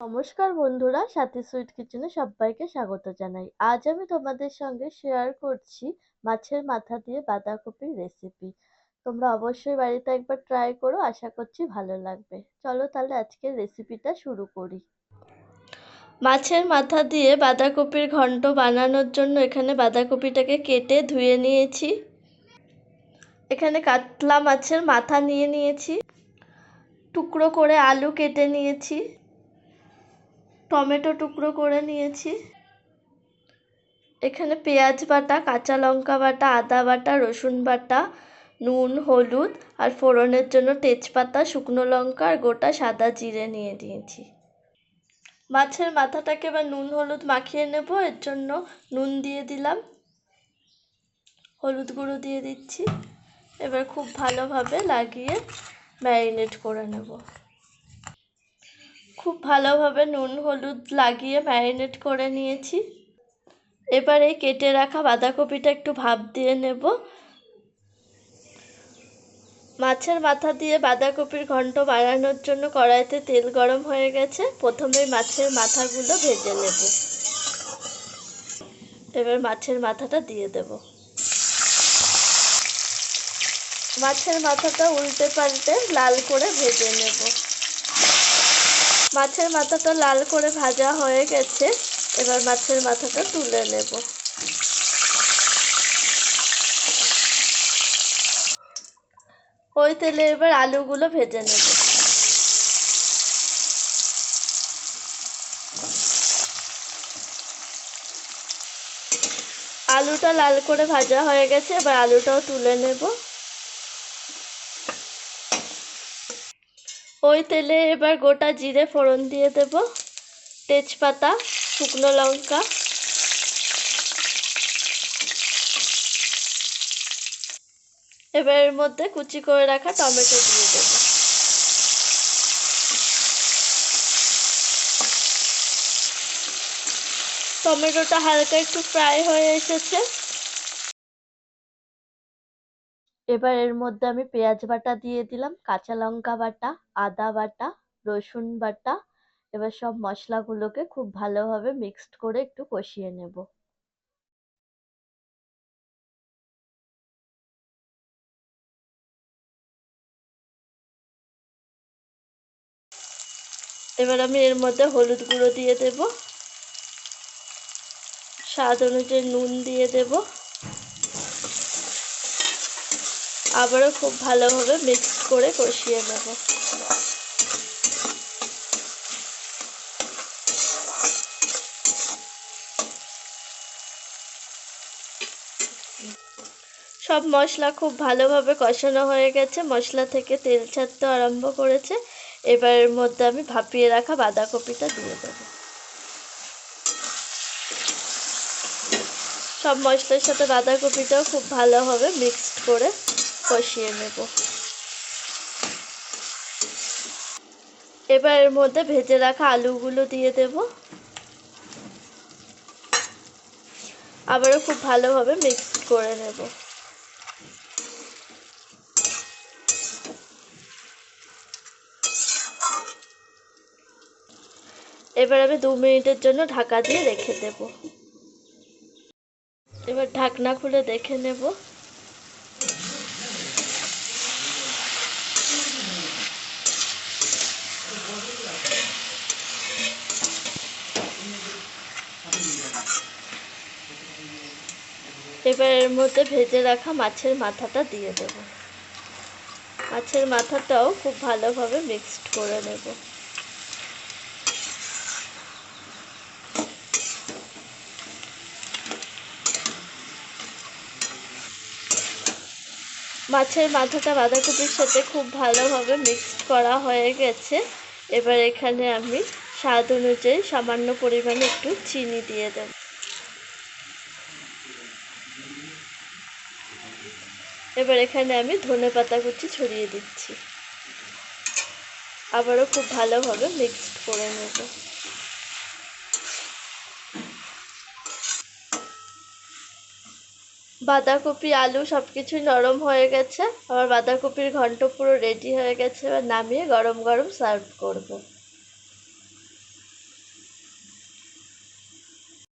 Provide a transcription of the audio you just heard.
নমস্কার বন্ধুরা, সাথী সুইট কিচেনে সবাইকে স্বাগত জানাই। আজ আমি তোমাদের সঙ্গে শেয়ার করছি মাছের মাথা দিয়ে বাঁধাকপির রেসিপি তোমরা অবশ্যই বাড়িতে একবার ট্রাই করো, আশা করছি ভালো লাগবে। চলো তাহলে আজকের রেসিপিটা শুরু করি। মাছের মাথা দিয়ে বাঁধাকপির ঘন্ট বানানোর জন্য এখানে বাঁধাকপিটাকে কেটে ধুয়ে নিয়েছি। এখানে কাতলা মাছের মাথা নিয়ে নিয়েছি। টুকরো করে আলু কেটে নিয়েছি। টমেটো টুকরো করে নিয়েছি। এখানে পেঁয়াজ বাটা, কাঁচা লঙ্কা বাটা, আদা বাটা, রসুন বাটা, নুন, হলুদ আর ফোড়নের জন্য তেজপাতা, শুকনো লঙ্কা আর গোটা সাদা জিরে নিয়ে নিয়েছি। মাছের মাথাটাকে এবার নুন, হলুদ মাখিয়ে নেব। এর জন্য নুন দিয়ে দিলাম। হলুদ গুঁড়ো দিয়ে দিচ্ছি। এবার খুব ভালোভাবে লাগিয়ে ম্যারিনেট করে নেব। খুব ভালোভাবে নুন, হলুদ লাগিয়ে ম্যারিনেট করে নিয়েছি। এবার এই কেটে রাখা বাঁধাকপিটা একটু ভাপ দিয়ে নেব। মাছের মাথা দিয়ে বাঁধাকপির ঘন্ট বানানোর জন্য কড়াইতে তেল গরম হয়ে গেছে। প্রথমে মাছের মাথাগুলো ভেজে নেব। এবার মাছের মাথাটা দিয়ে দেব। মাছের মাথাটা উল্টে পাল্টে লাল করে ভেজে নেব। মাছের মাথাটা লাল করে ভাজা হয়ে গেছে। এবার মাছের মাথাটা তুলে নেব। ওই তেলে এবার আলুগুলো ভেজে নেব। আলুটা লাল করে ভাজা হয়ে গেছে, এবার আলুটাও তুলে নেব। ওই তেলে এবার গোটা জিরে ফোড়ন দিয়ে দেব। তেজপাতা, শুকনো লঙ্কা। এবার এর মধ্যে কুচি করে রাখা টমেটো দিয়ে দেব। টমেটোটা হালকা একটু ফ্রাই হয়ে এসেছে। এবার এর মধ্যে আমি পেঁয়াজ বাটা দিয়ে দিলাম, কাঁচা লঙ্কা বাটা, আদা বাটা, রসুন বাটা, এবার সব মশলাগুলোকে খুব ভালোভাবে মিক্সড করে একটু কষিয়ে নেব। এবার আমি এর মধ্যে হলুদ গুঁড়ো দিয়ে দেব, স্বাদ অনুযায়ী নুন দিয়ে দেব। আবারও খুব ভালোভাবে মিক্স করে কষিয়ে নেব। সব মশলা খুব ভালোভাবে কষানো হয়ে গেছে। মশলা থেকে তেল ছাড়তে আরম্ভ করেছে। এবার এর মধ্যে আমি ভাপিয়ে রাখা বাঁধাকপিটা দিয়ে দেবো। সব মশলার সাথে বাঁধাকপিটাও খুব ভালোভাবে মিক্সড করে কষিয়ে নেব। এবার এর মধ্যে ভেজে রাখা আলুগুলো দিয়ে দেব। আবারও খুব ভালোভাবে মিক্স করে নেব। এবার আমি দু মিনিটের জন্য ঢাকা দিয়ে রেখে দেব। এবার ঢাকনা খুলে দেখে নেব। এবার এর মধ্যে ভেজে রাখা মাছের মাথাটা দিয়ে দেব। মাছের মাথাটাও খুব ভালোভাবে মিক্সড করে নেব। মাছের মাথাটা বাঁধাকপির সাথে খুব ভালোভাবে মিক্সড করা হয়ে গেছে। এবার এখানে আমি স্বাদ অনুযায়ী সামান্য পরিমাণে একটু চিনি দিয়ে দেব। এবার এখানে আমি ধনে পাতা কুচি ছড়িয়ে দিচ্ছি। আবারও খুব ভালোভাবে মিক্সড করে নেব। বাঁধাকপি, আলু সব কিছুই নরম হয়ে গেছে। আমার বাঁধাকপির ঘন্ট পুরো রেডি হয়ে গেছে। এবার নামিয়ে গরম গরম সার্ভ করব।